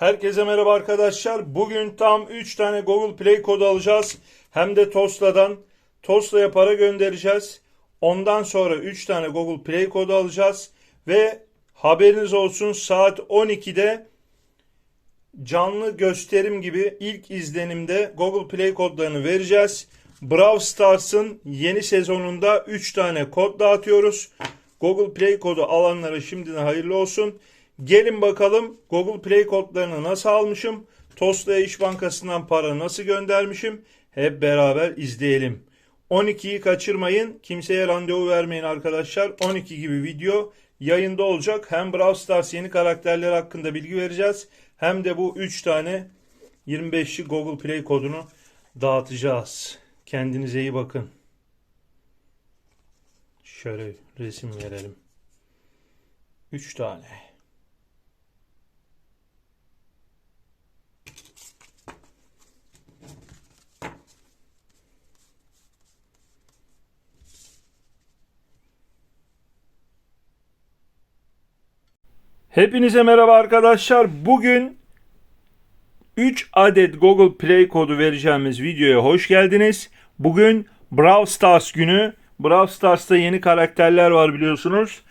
Herkese merhaba arkadaşlar. Bugün tam 3 tane Google Play kodu alacağız. Hem de Tosla'dan. Tosla'ya para göndereceğiz. Ondan sonra 3 tane Google Play kodu alacağız. Ve haberiniz olsun saat 12'de canlı gösterim gibi ilk izlenimde Google Play kodlarını vereceğiz. Brawl Stars'ın yeni sezonunda 3 tane kod dağıtıyoruz. Google Play kodu alanlara şimdiden hayırlı olsun. Gelin bakalım Google Play kodlarını nasıl almışım? Tosla İş Bankası'ndan para nasıl göndermişim? Hep beraber izleyelim. 12'yi kaçırmayın. Kimseye randevu vermeyin arkadaşlar. 12 gibi video yayında olacak. Hem Brawl Stars yeni karakterler hakkında bilgi vereceğiz. Hem de bu 3 tane 25'li Google Play kodunu dağıtacağız. Kendinize iyi bakın. Şöyle resim verelim. 3 tane. Hepinize merhaba arkadaşlar. Bugün 3 adet Google Play kodu vereceğimiz videoya hoş geldiniz. Bugün Brawl Stars günü. Brawl Stars'ta yeni karakterler var biliyorsunuz.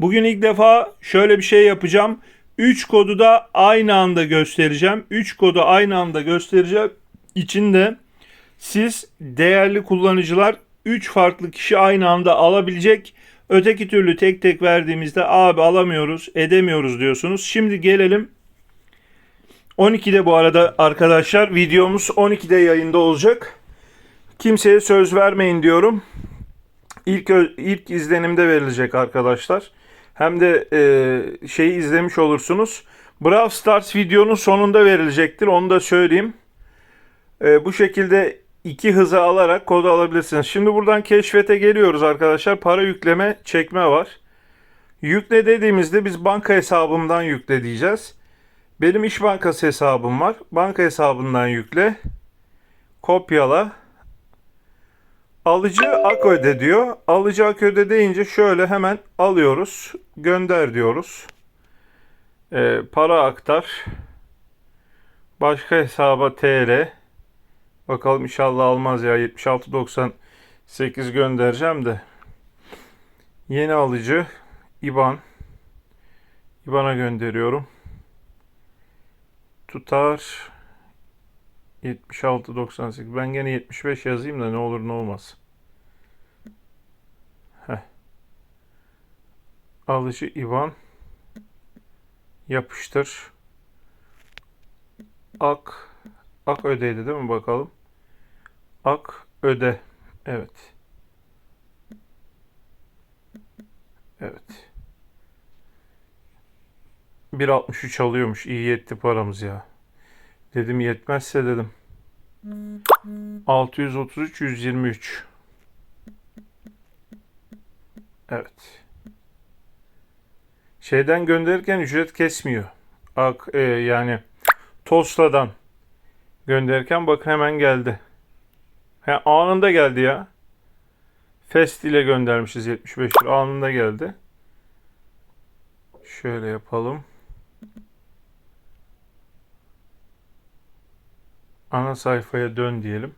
Bugün ilk defa şöyle bir şey yapacağım. 3 kodu da aynı anda göstereceğim. 3 kodu aynı anda göstereceğim. İçinde siz değerli kullanıcılar 3 farklı kişi aynı anda alabilecek. Öteki türlü tek tek verdiğimizde abi alamıyoruz, edemiyoruz diyorsunuz. Şimdi gelelim 12'de bu arada arkadaşlar videomuz 12'de yayında olacak. Kimseye söz vermeyin diyorum. İlk ilk izlenimde verilecek arkadaşlar. Hem de e, şeyi izlemiş olursunuz. Brawl Stars videonun sonunda verilecektir. Onu da söyleyeyim. E, bu şekilde iki hıza alarak kodu alabilirsiniz. Şimdi buradan keşfete geliyoruz arkadaşlar. Para yükleme, çekme var. Yükle dediğimizde biz banka hesabımdan yükle diyeceğiz. Benim iş bankası hesabım var. Banka hesabından yükle. Kopyala. Alıcı ak öde diyor. Alıcı ak öde deyince şöyle hemen alıyoruz. Gönder diyoruz. Ee, para aktar. Başka hesaba TL. Bakalım inşallah almaz ya. 76.98 göndereceğim de. Yeni alıcı IBAN. IBAN'a gönderiyorum. Tutar 76.98. Ben gene 75 yazayım da ne olur ne olmaz. Heh. Alıcı IBAN yapıştır. Ak Ak ödeydi değil mi bakalım? Ak öde. Evet. Evet. 1.63 alıyormuş. İyi yetti paramız ya. Dedim yetmezse dedim. 633 123. Evet. Şeyden gönderirken ücret kesmiyor. Ak e, yani Tosla'dan gönderirken bakın hemen geldi. He, anında geldi ya. Fest ile göndermişiz 75 lira. Anında geldi. Şöyle yapalım. Ana sayfaya dön diyelim.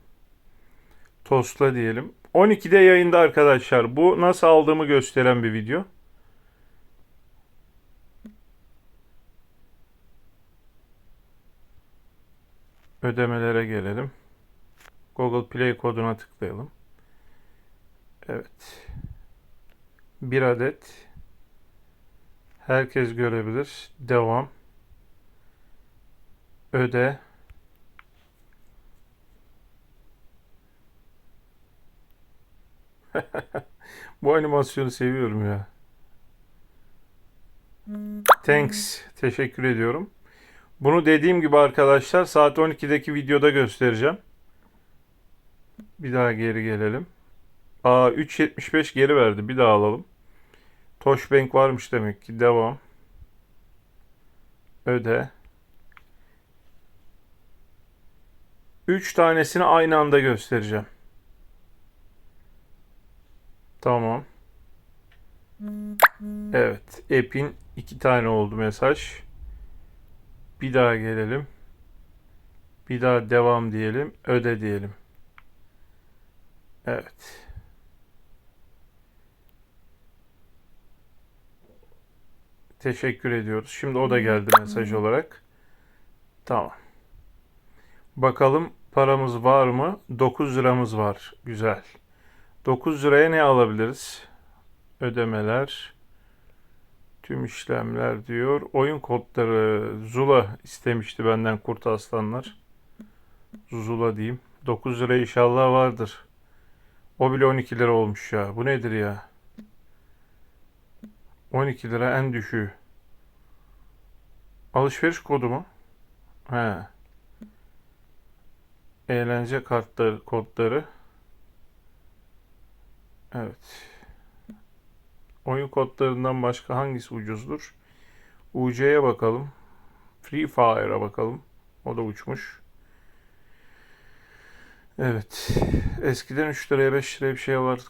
Tostla diyelim. 12'de yayında arkadaşlar. Bu nasıl aldığımı gösteren bir video. Ödemelere gelelim. Google Play koduna tıklayalım. Evet. Bir adet. Herkes görebilir. Devam. Öde. Bu animasyonu seviyorum ya. Thanks. Teşekkür ediyorum. Bunu dediğim gibi arkadaşlar saat 12'deki videoda göstereceğim. Bir daha geri gelelim. Aa 3.75 geri verdi. Bir daha alalım. Toshbank varmış demek ki. Devam. Öde. 3 tanesini aynı anda göstereceğim. Tamam. Evet. App'in iki tane oldu mesaj. Bir daha gelelim. Bir daha devam diyelim. Öde diyelim. Evet. Teşekkür ediyoruz. Şimdi o da geldi mesaj olarak. Tamam. Bakalım paramız var mı? 9 liramız var. Güzel. 9 liraya ne alabiliriz? Ödemeler. Tüm işlemler diyor. Oyun kodları. Zula istemişti benden Kurt Aslanlar. Zula diyeyim. 9 lira inşallah vardır. O bile 12 lira olmuş ya. Bu nedir ya? 12 lira en düşüğü. Alışveriş kodu mu? He. Eğlence kartları kodları. Evet. Oyun kodlarından başka hangisi ucuzdur? UC'ye bakalım. Free Fire'a bakalım. O da uçmuş. Evet. Eskiden 3 liraya 5 liraya bir şey vardı.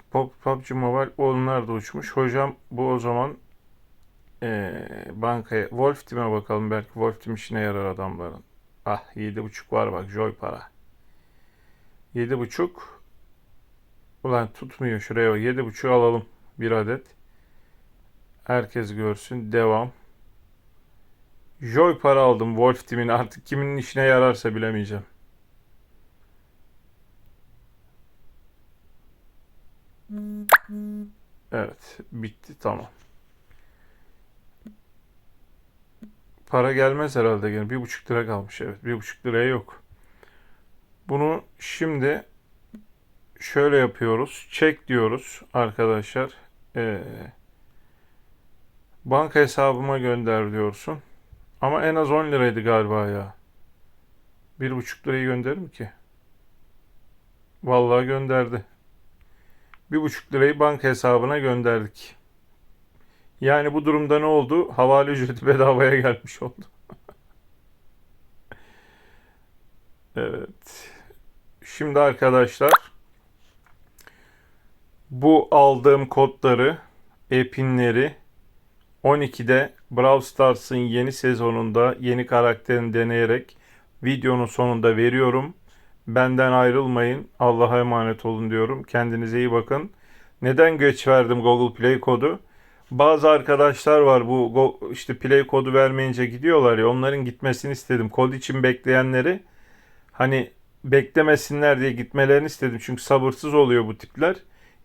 PUBG Mobile onlar da uçmuş. Hocam bu o zaman eee, bankaya Wolf Team'e bakalım. Belki Wolf Team işine yarar adamların. Ah 7.5 var bak Joy para. 7.5 Ulan tutmuyor şuraya bak. 7.5 alalım. Bir adet. Herkes görsün. Devam. Joy para aldım Wolf Team'in. Artık kimin işine yararsa bilemeyeceğim. Evet. Bitti. Tamam. Para gelmez herhalde gene. Bir buçuk lira kalmış. Evet. Bir buçuk liraya yok. Bunu şimdi şöyle yapıyoruz. Çek diyoruz arkadaşlar. Ee, banka hesabıma gönder diyorsun. Ama en az 10 liraydı galiba ya. Bir buçuk lirayı gönderir mi ki? Vallahi gönderdi. Bir buçuk lirayı banka hesabına gönderdik. Yani bu durumda ne oldu? Havale ücreti bedavaya gelmiş oldu. Evet. Şimdi arkadaşlar bu aldığım kodları, e-pinleri 12'de Brawl Stars'ın yeni sezonunda yeni karakterini deneyerek videonun sonunda veriyorum. Benden ayrılmayın. Allah'a emanet olun diyorum. Kendinize iyi bakın. Neden geç verdim Google Play kodu? Bazı arkadaşlar var bu işte Play kodu vermeyince gidiyorlar ya onların gitmesini istedim. Kod için bekleyenleri hani beklemesinler diye gitmelerini istedim. Çünkü sabırsız oluyor bu tipler.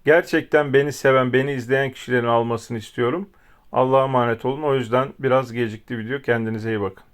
Gerçekten beni seven, beni izleyen kişilerin almasını istiyorum. Allah'a emanet olun. O yüzden biraz gecikti video. Kendinize iyi bakın.